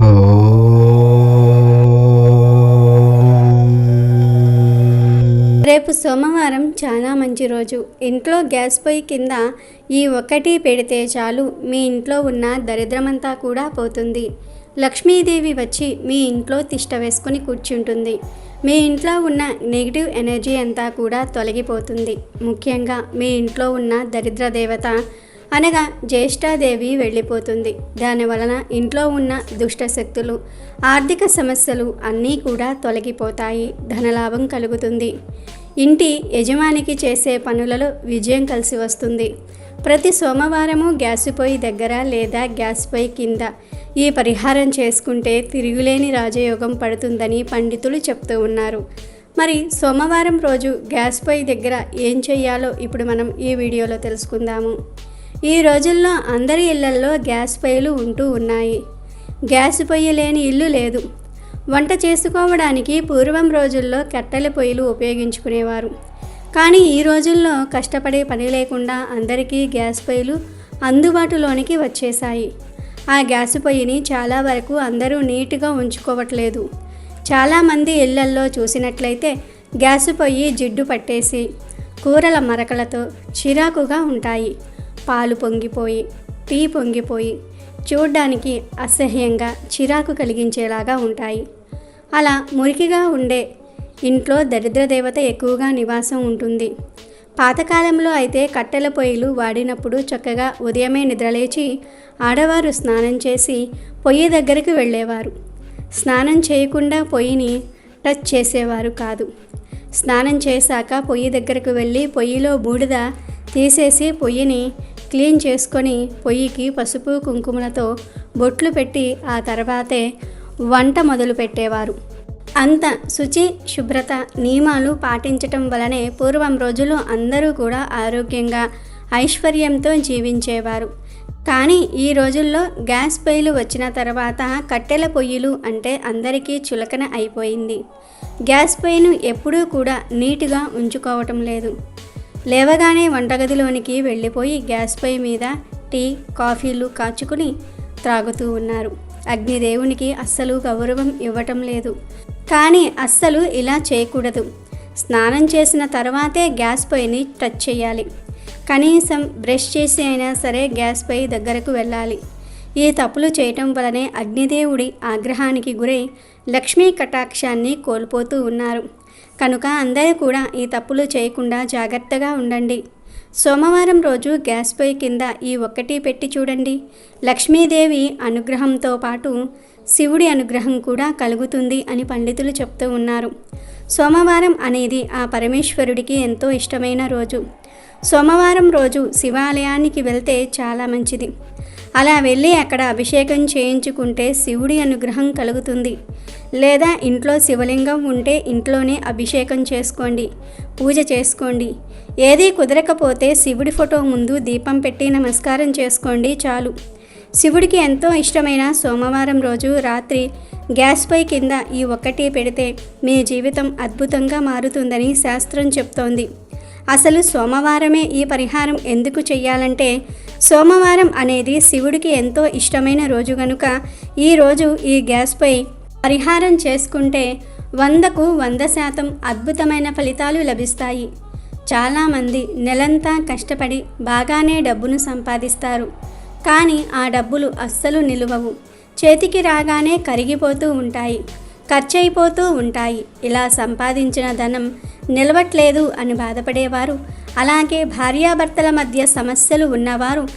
రేపు సోమవారం చాలా మంచి రోజు. ఇంట్లో గ్యాస్ పొయ్యి కింద ఈ ఒక్కటి పెడితే చాలు. మీ ఇంట్లో ఉన్న దరిద్రమంతా కూడా పోతుంది. లక్ష్మీదేవి వచ్చి మీ ఇంట్లో తిష్ట వేసుకుని కూర్చుంటుంది. మీ ఇంట్లో ఉన్న నెగిటివ్ ఎనర్జీ అంతా కూడా తొలగిపోతుంది. ముఖ్యంగా మీ ఇంట్లో ఉన్న దరిద్ర దేవత అనగా జ్యేష్ఠాదేవి వెళ్ళిపోతుంది. దాని వలన ఇంట్లో ఉన్న దుష్ట శక్తులు ఆర్థిక సమస్యలు అన్నీ కూడా తొలగిపోతాయి. ధనలాభం కలుగుతుంది. ఇంటి యజమానికి చేసే పనులలో విజయం కలిసి వస్తుంది. ప్రతి సోమవారము గ్యాస్ పొయ్యి దగ్గర లేదా గ్యాస్ పొయ్యి కింద ఈ పరిహారం చేసుకుంటే తిరుగులేని రాజయోగం పడుతుందని పండితులు చెప్తూ ఉన్నారు. మరి సోమవారం రోజు గ్యాస్ పొయ్యి దగ్గర ఏం చేయాలో ఇప్పుడు మనం ఈ వీడియోలో తెలుసుకుందాము. ఈ రోజుల్లో అందరి ఇళ్ళల్లో గ్యాస్ పొయ్యిలు ఉంటూ ఉన్నాయి. గ్యాస్ పొయ్యి లేని ఇల్లు లేదు. వంట చేసుకోవడానికి పూర్వం రోజుల్లో కట్టెల పొయ్యిలు ఉపయోగించుకునేవారు. కానీ ఈ రోజుల్లో కష్టపడే పని లేకుండా అందరికీ గ్యాస్ పొయ్యిలు అందుబాటులోనికి వచ్చేసాయి ఆ గ్యాస్ పొయ్యిని చాలా వరకు అందరూ నీట్గా ఉంచుకోవట్లేదు. చాలామంది ఇళ్ళల్లో చూసినట్లయితే గ్యాస్ పొయ్యి జిడ్డు పట్టేసి కూరల మరకలతో చిరాకుగా ఉంటాయి. పాలు పొంగిపోయి టీ పొంగిపోయి చూడ్డానికి అసహ్యంగా చిరాకు కలిగించేలాగా ఉంటాయి. అలా మురికిగా ఉండే ఇంట్లో దరిద్ర దేవత ఎక్కువగా నివాసం ఉంటుంది. పాతకాలంలో అయితే కట్టెల పొయ్యిలు వాడినప్పుడు చక్కగా ఉదయమే నిద్రలేచి ఆడవారు స్నానం చేసి పొయ్యి దగ్గరికి వెళ్ళేవారు. స్నానం చేయకుండా పొయ్యిని టచ్ చేసేవారు కాదు. స్నానం చేశాక పొయ్యి దగ్గరకు వెళ్ళి పొయ్యిలో బూడిద తీసేసి పొయ్యిని క్లీన్ చేసుకొని పొయ్యికి పసుపు కుంకుమలతో బొట్లు పెట్టి ఆ తర్వాతే వంట మొదలు పెట్టేవారు. అంత శుచి శుభ్రత నియమాలు పాటించటం వలనే పూర్వం రోజులు అందరూ కూడా ఆరోగ్యంగా ఐశ్వర్యంతో జీవించేవారు. కానీ ఈ రోజుల్లో గ్యాస్ పొయ్యిలు వచ్చిన తర్వాత కట్టెల పొయ్యిలు అంటే అందరికీ చులకన అయిపోయింది. గ్యాస్ పొయ్యిను ఎప్పుడూ కూడా నీట్గా ఉంచుకోవటం లేదు. లేవగానే వంటగదిలోనికి వెళ్ళిపోయి గ్యాస్ పొయ్యి మీద టీ కాఫీలు కాచుకుని త్రాగుతూ ఉన్నారు. అగ్నిదేవునికి అస్సలు గౌరవం ఇవ్వటం లేదు. కానీ అస్సలు ఇలా చేయకూడదు. స్నానం చేసిన తర్వాతే గ్యాస్ పొయ్యిని టచ్ చేయాలి. కనీసం బ్రష్ చేసి అయినా సరే గ్యాస్ పై దగ్గరకు వెళ్ళాలి. ఈ తప్పులు చేయటం వలనే అగ్నిదేవుడి ఆగ్రహానికి గురై లక్ష్మీ కటాక్షాన్ని కోల్పోతూ ఉన్నారు. కనుక అందరూ కూడా ఈ తప్పులు చేయకుండా జాగ్రత్తగా ఉండండి. సోమవారం రోజు గ్యాస్ పొయ్యి కింద ఈ ఒక్కటి పెట్టి చూడండి. లక్ష్మీదేవి అనుగ్రహంతో పాటు శివుడి అనుగ్రహం కూడా కలుగుతుంది అని పండితులు చెప్తూ ఉన్నారు. సోమవారం అనేది ఆ పరమేశ్వరుడికి ఎంతో ఇష్టమైన రోజు. సోమవారం రోజు శివాలయానికి వెళ్తే చాలా మంచిది. అలా వెళ్ళి అక్కడ అభిషేకం చేయించుకుంటే శివుడి అనుగ్రహం కలుగుతుంది. లేదా ఇంట్లో శివలింగం ఉంటే ఇంట్లోనే అభిషేకం చేసుకోండి పూజ చేసుకోండి. ఏదీ కుదరకపోతే శివుడి ఫోటో ముందు దీపం పెట్టి నమస్కారం చేసుకోండి చాలు. శివుడికి ఎంతో ఇష్టమైన సోమవారం రోజు రాత్రి గ్యాస్ పై కింద ఈ ఒక్కటి పెడితే మీ జీవితం అద్భుతంగా మారుతుందని శాస్త్రం చెప్తోంది. అసలు సోమవారమే ఈ పరిహారం ఎందుకు చెయ్యాలంటే సోమవారం అనేది శివుడికి ఎంతో ఇష్టమైన రోజు కనుక ఈరోజు ఈ గ్యాస్పై పరిహారం చేసుకుంటే వందకు వంద శాతం అద్భుతమైన ఫలితాలు లభిస్తాయి. చాలామంది నెలంతా కష్టపడి బాగానే డబ్బును సంపాదిస్తారు. కానీ ఆ డబ్బులు అస్సలు నిలువవు. చేతికి రాగానే కరిగిపోతూ ఉంటాయి. ఖర్చయిపోతూ ఉంటాయి. ఇలా సంపాదించిన ధనం నిలవట్లేదు అని బాధపడేవారు. అలాగే భార్యాభర్తల మధ్య సమస్యలు ఉన్నవారు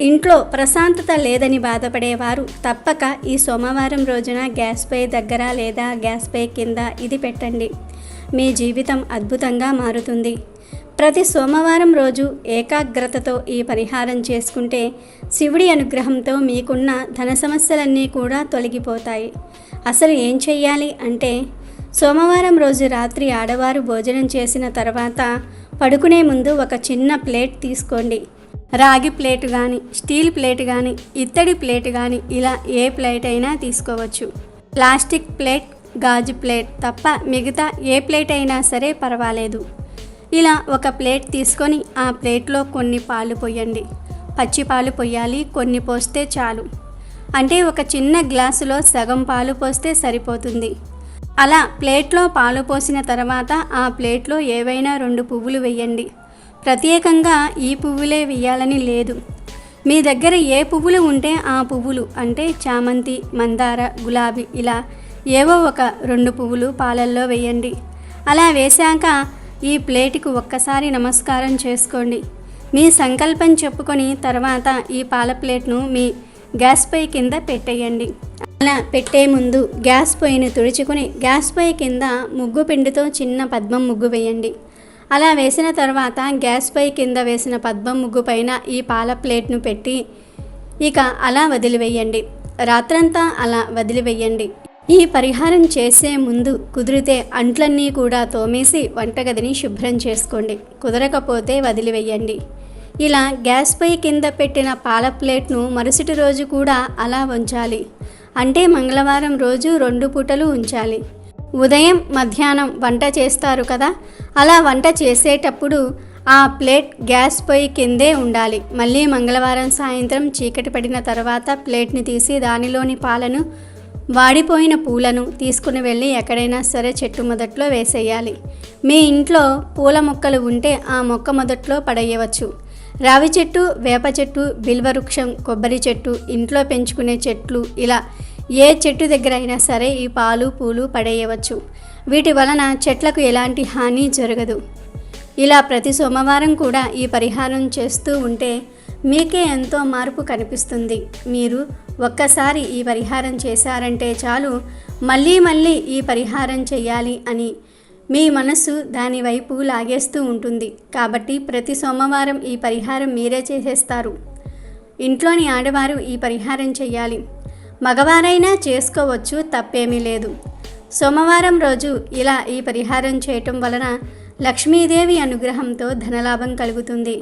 ఇంట్లో ప్రశాంతత లేదని బాధపడేవారు. తప్పక ఈ సోమవారం రోజున గ్యాస్ పై దగ్గర లేదా గ్యాస్ పై కింద ఇది పెట్టండి. మీ జీవితం అద్భుతంగా మారుతుంది. ప్రతి సోమవారం రోజు ఏకాగ్రతతో ఈ పరిహారం చేసుకుంటే శివుడి అనుగ్రహంతో మీకున్న ధన సమస్యలన్నీ కూడా తొలగిపోతాయి. అసలు ఏం చెయ్యాలి అంటే సోమవారం రోజు రాత్రి ఆడవారు భోజనం చేసిన తర్వాత పడుకునే ముందు ఒక చిన్న ప్లేట్ తీసుకోండి. రాగి ప్లేట్ కానీ స్టీల్ ప్లేట్ కానీ ఇత్తడి ప్లేట్ కానీ ఇలా ఏ ప్లేట్ అయినా తీసుకోవచ్చు. ప్లాస్టిక్ ప్లేట్ గాజు ప్లేట్ తప్ప మిగతా ఏ ప్లేట్ అయినా సరే పర్వాలేదు. ఇలా ఒక ప్లేట్ తీసుకొని ఆ ప్లేట్లో కొన్ని పాలు పోయండి. పచ్చి పాలు పోయాలి కొన్ని పోస్తే చాలు. అంటే ఒక చిన్న గ్లాసులో సగం పాలు పోస్తే సరిపోతుంది. అలా ప్లేట్లో పాలు పోసిన తర్వాత ఆ ప్లేట్లో ఏవైనా రెండు పువ్వులు వేయండి. ప్రత్యేకంగా ఈ పువ్వులే వేయాలని లేదు. మీ దగ్గర ఏ పువ్వులు ఉంటే ఆ పువ్వులు అంటే చామంతి మందార గులాబీ ఇలా ఏవో ఒక రెండు పువ్వులు పాలల్లో వేయండి. అలా వేశాక ఈ ప్లేటుకు ఒక్కసారి నమస్కారం చేసుకోండి. మీ సంకల్పం చెప్పుకొని తర్వాత ఈ పాల ప్లేట్ను మీ గ్యాస్ పై కింద పెట్టేయండి. అలా పెట్టే ముందు గ్యాస్ పొయ్యిని తుడుచుకొని గ్యాస్ పొయ్యి కింద ముగ్గు పిండితో చిన్న పద్మం ముగ్గు వేయండి. అలా వేసిన తర్వాత గ్యాస్ పై కింద వేసిన పద్మం ముగ్గు పైన ఈ పాల ప్లేట్ను పెట్టి ఇక అలా వదిలివేయండి. రాత్రంతా అలా వదిలివేయండి. ఈ పరిహారం చేసే ముందు కుదిరితే అంట్లన్నీ కూడా తోమేసి వంటగదిని శుభ్రం చేసుకోండి. కుదరకపోతే వదిలివేయండి. ఇలా గ్యాస్ పొయ్యి కింద పెట్టిన పాల ప్లేట్ను మరుసటి రోజు కూడా అలా ఉంచాలి అంటే మంగళవారం రోజు రెండు పూటలు ఉంచాలి. ఉదయం మధ్యాహ్నం వంట చేస్తారు కదా? అలా వంట చేసేటప్పుడు ఆ ప్లేట్ గ్యాస్ పొయ్యి కిందే ఉండాలి. మళ్ళీ మంగళవారం సాయంత్రం చీకటి పడిన తర్వాత ప్లేట్ని తీసి దానిలోని పాలను వాడిపోయిన పూలను తీసుకుని వెళ్ళి ఎక్కడైనా సరే చెట్టు మొదట్లో వేసేయాలి. మీ ఇంట్లో పూల మొక్కలు ఉంటే ఆ మొక్క మొదట్లో పడేయవచ్చు. రావి చెట్టు వేప చెట్టు బిల్వ వృక్షం కొబ్బరి చెట్టు ఇంట్లో పెంచుకునే చెట్లు ఇలా ఏ చెట్టు దగ్గర అయినా సరే ఈ పాలు పూలు పడేయవచ్చు. వీటి వలన చెట్లకు ఎలాంటి హాని జరగదు. ఇలా ప్రతి సోమవారం కూడా ఈ పరిహారం చేస్తూ ఉంటే మీకే ఎంతో మార్పు కనిపిస్తుంది. మీరు ఒక్కసారి ఈ పరిహారం చేశారంటే చాలు మళ్ళీ మళ్ళీ ఈ పరిహారం చేయాలి అని మీ మనసు దాని వైపు లాగేస్తూ ఉంటుంది. కాబట్టి ప్రతి సోమవారం ఈ పరిహారం మీరే చేసేస్తారు. ఇంట్లోని ఆడవారు ఈ పరిహారం చేయాలి. మగవారైనా చేసుకోవచ్చు తప్పేమీ లేదు. సోమవారం రోజు ఇలా ఈ పరిహారం చేయటం వలన లక్ష్మీదేవి అనుగ్రహంతో ధనలాభం కలుగుతుంది.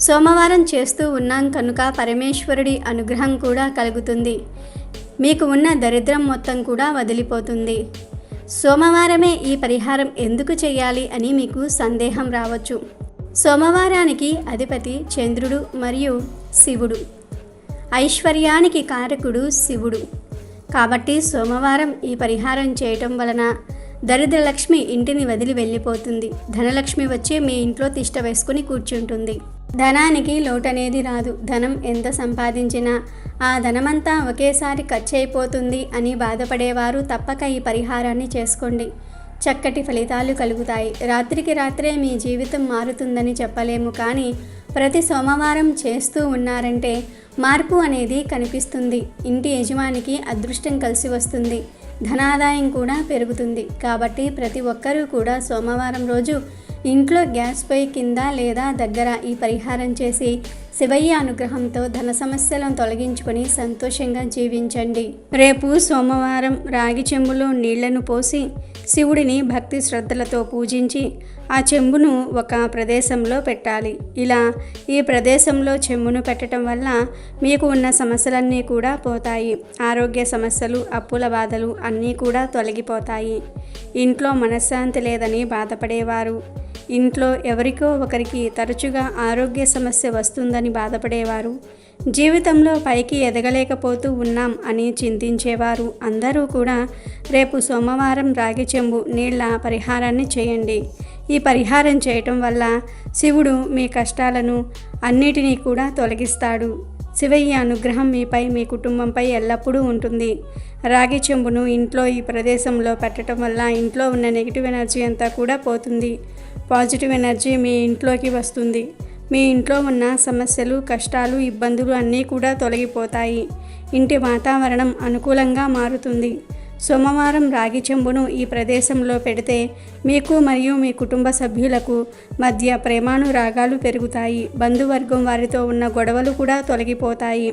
సోమవారం చేస్తూ ఉన్నాం కనుక పరమేశ్వరుడి అనుగ్రహం కూడా కలుగుతుంది. మీకు ఉన్న దరిద్రం మొత్తం కూడా వదిలిపోతుంది. సోమవారమే ఈ పరిహారం ఎందుకు చేయాలి అని మీకు సందేహం రావచ్చు. సోమవారానికి అధిపతి చంద్రుడు మరియు శివుడు. ఐశ్వర్యానికి కారకుడు శివుడు. కాబట్టి సోమవారం ఈ పరిహారం చేయటం వలన దరిద్రలక్ష్మి ఇంటిని వదిలి వెళ్ళిపోతుంది. ధనలక్ష్మి వచ్చి మీ ఇంట్లో తిష్ట వేసుకుని కూర్చుంటుంది. ధనానికి లోటనేది రాదు. ధనం ఎంత సంపాదించినా ఆ ధనమంతా ఒకేసారి ఖర్చు అయిపోతుంది అని బాధపడేవారు తప్పక ఈ పరిహారాన్ని చేసుకోండి. చక్కటి ఫలితాలు కలుగుతాయి. రాత్రికి రాత్రే మీ జీవితం మారుతుందని చెప్పలేము. కానీ ప్రతి సోమవారం చేస్తూ ఉన్నారంటే మార్పు అనేది కనిపిస్తుంది. ఇంటి యజమానికి అదృష్టం కలిసి వస్తుంది. ధనాదాయం కూడా పెరుగుతుంది. కాబట్టి ప్రతి ఒక్కరూ కూడా సోమవారం రోజు ఇంట్లో గ్యాస్ పొయ్యి కింద లేదా దగ్గర ఈ పరిహారం చేసి శివయ్య అనుగ్రహంతో ధన సమస్యలను తొలగించుకొని సంతోషంగా జీవించండి. రేపు సోమవారం రాగి చెంబులో నీళ్ళను పోసి శివుడిని భక్తి శ్రద్ధలతో పూజించి ఆ చెంబును ఒక ప్రదేశంలో పెట్టాలి. ఇలా ఈ ప్రదేశంలో చెంబును పెట్టడం వల్ల మీకు ఉన్న సమస్యలన్నీ కూడా పోతాయి. ఆరోగ్య సమస్యలు అప్పుల బాధలు అన్నీ కూడా తొలగిపోతాయి. ఇంట్లో మనశ్శాంతి లేదని బాధపడేవారు. ఇంట్లో ఎవరికో ఒకరికి తరచుగా ఆరోగ్య సమస్య వస్తుందని బాధపడేవారు. జీవితంలో పైకి ఎదగలేకపోతూ ఉన్నాం అని చింతించేవారు. అందరూ కూడా రేపు సోమవారం రాగి చెంబు నీళ్ళ పరిహారాన్ని చేయండి. ఈ పరిహారం చేయటం వల్ల శివుడు మీ కష్టాలను అన్నిటినీ కూడా తొలగిస్తాడు. శివయ్య అనుగ్రహం మీపై మీ కుటుంబంపై ఎల్లప్పుడూ ఉంటుంది. రాగి చెంబును ఇంట్లో ఈ ప్రదేశంలో పెట్టడం వల్ల ఇంట్లో ఉన్న నెగిటివ్ ఎనర్జీ అంతా కూడా పోతుంది. పాజిటివ్ ఎనర్జీ మీ ఇంట్లోకి వస్తుంది. మీ ఇంట్లో ఉన్న సమస్యలు కష్టాలు ఇబ్బందులు అన్నీ కూడా తొలగిపోతాయి. ఇంటి వాతావరణం అనుకూలంగా మారుతుంది. సోమవారం రాగి చెంబును ఈ ప్రదేశంలో పెడితే మీకు మరియు మీ కుటుంబ సభ్యులకు మధ్య ప్రేమానురాగాలు పెరుగుతాయి. బంధువర్గం వారితో ఉన్న గొడవలు కూడా తొలగిపోతాయి.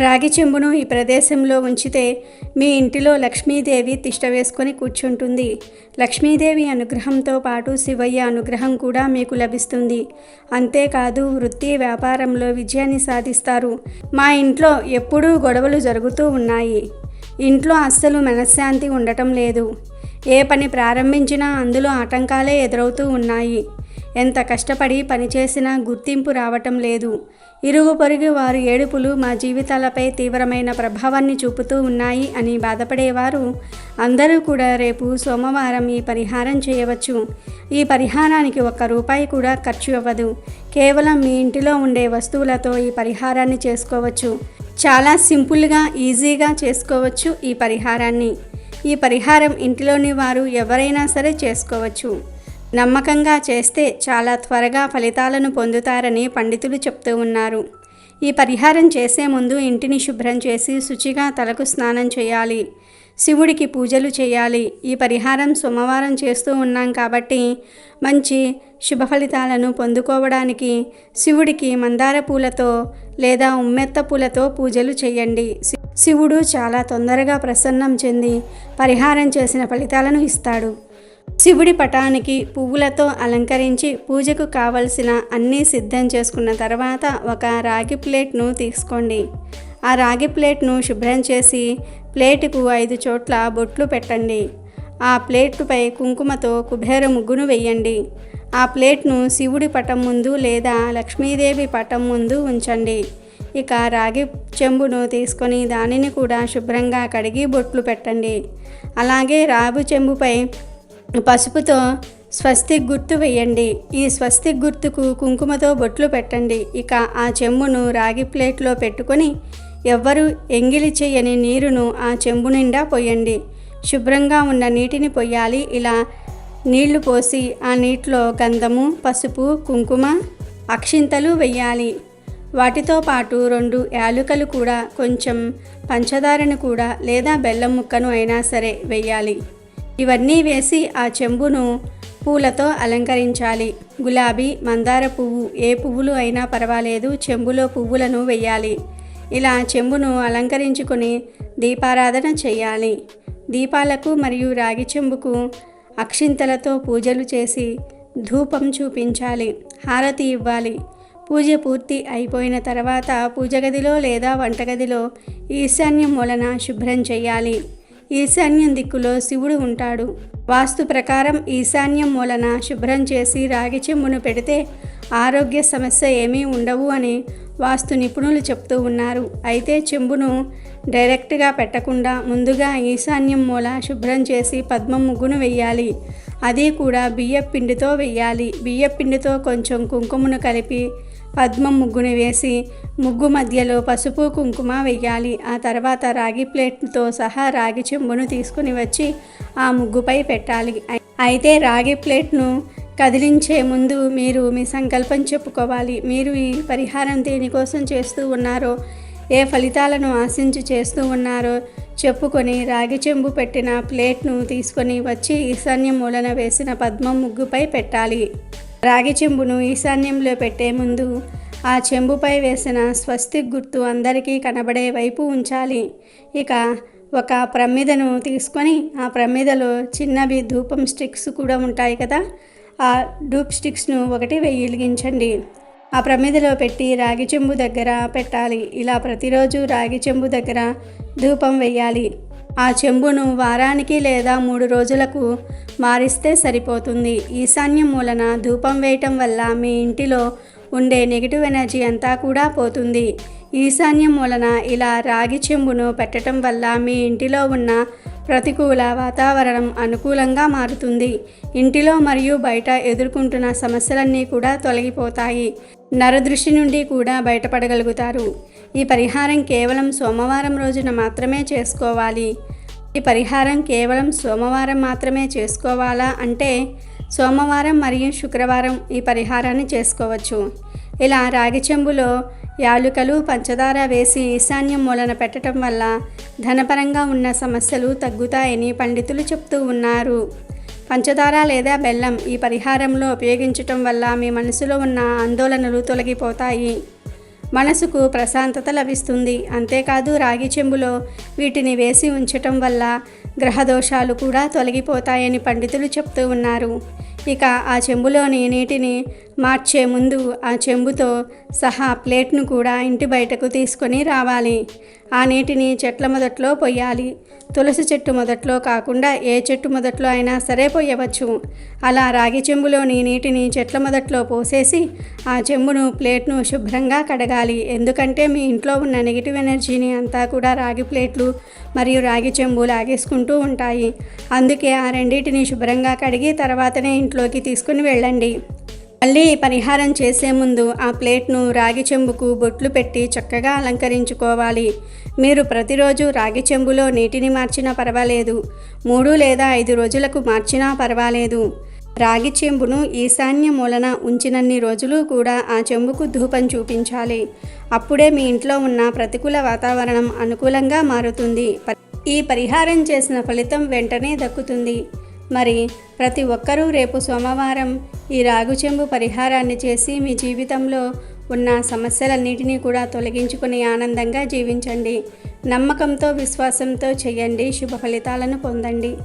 రాగి చెంబును ఈ ప్రదేశంలో ఉంచితే మీ ఇంటిలో లక్ష్మీదేవి తిష్ట వేసుకొని కూర్చుంటుంది. లక్ష్మీదేవి అనుగ్రహంతో పాటు శివయ్య అనుగ్రహం కూడా మీకు లభిస్తుంది. అంతేకాదు వృత్తి వ్యాపారంలో విజయాన్ని సాధిస్తారు. మా ఇంట్లో ఎప్పుడూ గొడవలు జరుగుతూ ఉన్నాయి. ఇంట్లో అస్సలు మనశ్శాంతి ఉండటం లేదు. ఏ పని ప్రారంభించినా అందులో ఆటంకాలే ఎదురవుతూ ఉన్నాయి. ఎంత కష్టపడి పనిచేసినా గుర్తింపు రావటం లేదు. ఇరుగు పొరుగు వారి ఏడుపులు మా జీవితాలపై తీవ్రమైన ప్రభావాన్ని చూపుతూ ఉన్నాయి అని బాధపడేవారు. అందరూ కూడా రేపు సోమవారం ఈ పరిహారం చేయవచ్చు. ఈ పరిహారానికి ఒక్క రూపాయి కూడా ఖర్చు అవ్వదు. కేవలం మీ ఇంటిలో ఉండే వస్తువులతో ఈ పరిహారాన్ని చేసుకోవచ్చు. చాలా సింపుల్గా ఈజీగా చేసుకోవచ్చు ఈ పరిహారాన్ని. ఈ పరిహారం ఇంటిలోని వారు ఎవరైనా సరే చేసుకోవచ్చు. నమ్మకంగా చేస్తే చాలా త్వరగా ఫలితాలను పొందుతారని పండితులు చెప్తూ ఉన్నారు. ఈ పరిహారం చేసే ముందు ఇంటిని శుభ్రం చేసి శుచిగా తలకు స్నానం చేయాలి. శివుడికి పూజలు చేయాలి. ఈ పరిహారం సోమవారం చేస్తూ ఉన్నాం కాబట్టి మంచి శుభ ఫలితాలను పొందుకోవడానికి శివుడికి మందార పూలతో లేదా ఉమ్మెత్త పూలతో పూజలు చేయండి. శివుడు చాలా తొందరగా ప్రసన్నం చెంది పరిహారం చేసిన ఫలితాలను ఇస్తాడు. శివుడి పటానికి పువ్వులతో అలంకరించి పూజకు కావలసిన అన్నీ సిద్ధం చేసుకున్న తర్వాత ఒక రాగి ప్లేట్ను తీసుకోండి. ఆ రాగి ప్లేట్ను శుభ్రం చేసి ప్లేటుకు ఐదు చోట్ల బొట్లు పెట్టండి. ఆ ప్లేట్పై కుంకుమతో కుబేర ముగ్గును వేయండి. ఆ ప్లేట్ను శివుడి పటం ముందు లేదా లక్ష్మీదేవి పటం ముందు ఉంచండి. ఇక రాగి చెంబును తీసుకొని దానిని కూడా శుభ్రంగా కడిగి బొట్లు పెట్టండి. అలాగే రాగు చెంబుపై పసుపుతో స్వస్తిక్ గుర్తు వేయండి. ఈ స్వస్తిక్ గుర్తుకు కుంకుమతో బొట్లు పెట్టండి. ఇక ఆ చెంబును రాగి ప్లేట్లో పెట్టుకొని ఎవ్వరూ ఎంగిలి చేయని నీరును ఆ చెంబు నిండా పోయండి. శుభ్రంగా ఉన్న నీటిని పొయ్యాలి ఇలా నీళ్ళు పోసి ఆ నీటిలో గంధము పసుపు కుంకుమ అక్షింతలు వెయ్యాలి వాటితో పాటు రెండు యాలుకలు కూడా కొంచెం పంచదారను కూడా లేదా బెల్లం ముక్కను అయినా సరే వెయ్యాలి ఇవన్నీ వేసి ఆ చెంబును పూలతో అలంకరించాలి. గులాబీ మందార పువ్వు ఏ పువ్వులు అయినా పర్వాలేదు చెంబులో పువ్వులను వెయ్యాలి. ఇలా చెంబును అలంకరించుకొని దీపారాధన చేయాలి దీపాలకు మరియు రాగి చెంబుకు అక్షింతలతో పూజలు చేసి ధూపం చూపించాలి. హారతి ఇవ్వాలి. పూజ పూర్తి అయిపోయిన తర్వాత పూజ గదిలో లేదా వంటగదిలో ఈశాన్యం మూలన శుభ్రం చేయాలి ఈశాన్యం దిక్కులో శివుడు ఉంటాడు. వాస్తు ప్రకారం ఈశాన్యం మూలన శుభ్రం చేసి రాగి చెంబును పెడితే ఆరోగ్య సమస్య ఏమీ ఉండవు అని వాస్తు నిపుణులు చెప్తూ ఉన్నారు. అయితే చెంబును డైరెక్ట్గా పెట్టకుండా ముందుగా ఈశాన్యం మూల శుభ్రం చేసి పద్మం ముగ్గును వెయ్యాలి. అది కూడా బియ్యపిండితో వెయ్యాలి. బియ్యపిండితో కొంచెం కుంకుమను కలిపి పద్మం ముగ్గుని వేసి ముగ్గు మధ్యలో పసుపు కుంకుమ వెయ్యాలి. ఆ తర్వాత రాగి ప్లేట్తో సహా రాగి చెంబును తీసుకుని వచ్చి ఆ ముగ్గుపై పెట్టాలి. అయితే రాగి ప్లేట్ను కదిలించే ముందు మీరు మీ సంకల్పం చెప్పుకోవాలి. మీరు ఈ పరిహారం దేనికోసం చేస్తూ ఉన్నారో ఏ ఫలితాలను ఆశించి చేస్తూ ఉన్నారో చెప్పుకొని రాగి చెంబు పెట్టిన ప్లేట్ను తీసుకొని వచ్చి ఈశాన్య మూలన వేసిన పద్మం ముగ్గుపై పెట్టాలి. రాగి చెంబును ఈశాన్యంలో పెట్టే ముందు ఆ చెంబుపై వేసిన స్వస్తిక్ గుర్తు అందరికీ కనబడే వైపు ఉంచాలి. ఇక ఒక ప్రమిదను తీసుకొని ఆ ప్రమిదలో చిన్నవి ధూపం స్టిక్స్ కూడా ఉంటాయి కదా ఆ డూప్ స్టిక్స్ను ఒకటి వెలిగించండి ఆ ప్రమిదలో పెట్టి రాగి చెంబు దగ్గర పెట్టాలి. ఇలా ప్రతిరోజు రాగి చెంబు దగ్గర ధూపం వేయాలి ఆ చెంబును వారానికి లేదా మూడు రోజులకు మారిస్తే సరిపోతుంది. ఈశాన్యం మూలన ధూపం వేయటం వల్ల మీ ఇంటిలో ఉండే నెగిటివ్ ఎనర్జీ అంతా కూడా పోతుంది. ఈశాన్యం మూలన ఇలా రాగి చెంబును పెట్టడం వల్ల మీ ఇంటిలో ఉన్న ప్రతికూల వాతావరణం అనుకూలంగా మారుతుంది. ఇంటిలో మరియు బయట ఎదుర్కొంటున్న సమస్యలన్నీ కూడా తొలగిపోతాయి. నరదృష్టి నుండి కూడా బయటపడగలుగుతారు. ఈ పరిహారం కేవలం సోమవారం రోజున మాత్రమే చేసుకోవాలి. ఈ పరిహారం కేవలం సోమవారం మాత్రమే చేసుకోవాలా అంటే సోమవారం మరియు శుక్రవారం ఈ పరిహారాన్ని చేసుకోవచ్చు. ఇలా రాగి చెంబులో యాలుకలు పంచదార వేసి ఈశాన్యం మూలన పెట్టడం వల్ల ధనపరంగా ఉన్న సమస్యలు తగ్గుతాయని పండితులు చెప్తూ ఉన్నారు. పంచదార లేదా బెల్లం ఈ పరిహారంలో ఉపయోగించటం వల్ల మీ మనసులో ఉన్న ఆందోళనలు తొలగిపోతాయి. మనసుకు ప్రశాంతత లభిస్తుంది. అంతేకాదు రాగి చెంబులో వీటిని వేసి ఉంచటం వల్ల గ్రహదోషాలు కూడా తొలగిపోతాయని పండితులు చెప్తూ ఉన్నారు. ఇక ఆ చెంబులోని నీటిని మార్చే ముందు ఆ చెంబుతో సహా ప్లేట్ను కూడా ఇంటి బయటకు తీసుకొని రావాలి. ఆ నీటిని చెట్ల మొదట్లో పొయ్యాలి. తులసి చెట్టు మొదట్లో కాకుండా ఏ చెట్టు మొదట్లో అయినా సరే పోయవచ్చు అలా రాగి చెంబులోని నీటిని చెట్ల మొదట్లో పోసేసి ఆ చెంబును ప్లేట్ను శుభ్రంగా కడగాలి. ఎందుకంటే మీ ఇంట్లో ఉన్న నెగిటివ్ ఎనర్జీని అంతా కూడా రాగి ప్లేట్లు మరియు రాగి చెంబు లాగేసుకుంటూ ఉంటాయి. అందుకే ఆ రెండింటిని శుభ్రంగా కడిగి తర్వాతనే ఇంట్లోకి తీసుకుని వెళ్ళండి. మళ్ళీ పరిహారం చేసే ముందు ఆ ప్లేట్ను రాగి చెంబుకు బొట్లు పెట్టి చక్కగా అలంకరించుకోవాలి. మీరు ప్రతిరోజు రాగి చెంబులో నీటిని మార్చినా పర్వాలేదు. మూడు లేదా ఐదు రోజులకు మార్చినా పర్వాలేదు. రాగి చెంబును ఈశాన్య మూలన ఉంచినన్ని రోజులు కూడా ఆ చెంబుకు ధూపం చూపించాలి. అప్పుడే మీ ఇంట్లో ఉన్న ప్రతికూల వాతావరణం అనుకూలంగా మారుతుంది. ఈ పరిహారం చేసిన ఫలితం వెంటనే దక్కుతుంది. మరి ప్రతి ఒక్కరూ రేపు సోమవారం ఈ రాగు చెంబు పరిహారాన్ని చేసి మీ జీవితంలో ఉన్న సమస్యలన్నిటినీ కూడా తొలగించుకుని ఆనందంగా జీవించండి. నమ్మకంతో విశ్వాసంతో చేయండి. శుభ ఫలితాలను పొందండి.